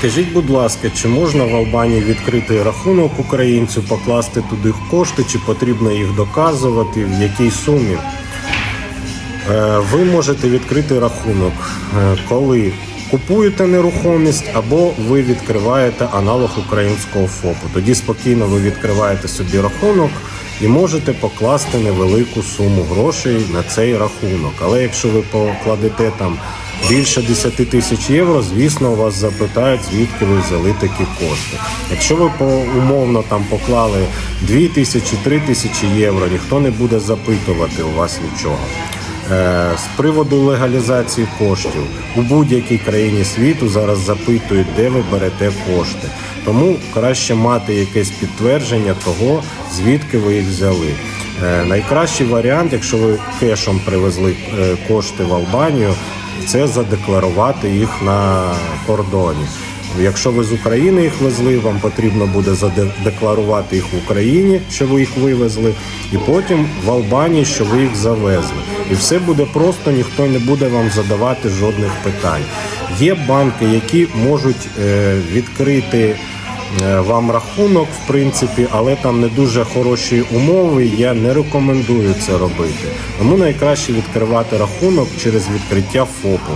Скажіть, будь ласка, чи можна в Албанії відкрити рахунок українцю, покласти туди кошти, чи потрібно їх доказувати, в якій сумі? Е, Ви можете відкрити рахунок, е, коли купуєте нерухомість або ви відкриваєте аналог українського ФОПу. Тоді спокійно ви відкриваєте собі рахунок і можете покласти невелику суму грошей на цей рахунок. Але якщо ви покладете там більше 10 тисяч євро, звісно, вас запитають, звідки ви взяли такі кошти. Якщо ви по умовно там поклали 2 тисячі, 3 тисячі євро, ніхто не буде запитувати у вас нічого. Е, З приводу легалізації коштів у будь-якій країні світу зараз запитують, де ви берете кошти. Тому краще мати якесь підтвердження того, звідки ви їх взяли. Е, Найкращий варіант, якщо ви кешом привезли е, кошти в Албанію, це задекларувати їх на кордоні. Якщо ви з України їх везли, вам потрібно буде задекларувати їх в Україні, що ви їх вивезли, і потім в Албанії, що ви їх завезли. І все буде просто, ніхто не буде вам задавати жодних питань. Є банки, які можуть е, відкрити вам рахунок, в принципі, але там не дуже хороші умови. Я не рекомендую це робити. Тому найкраще відкривати рахунок через відкриття ФОПу.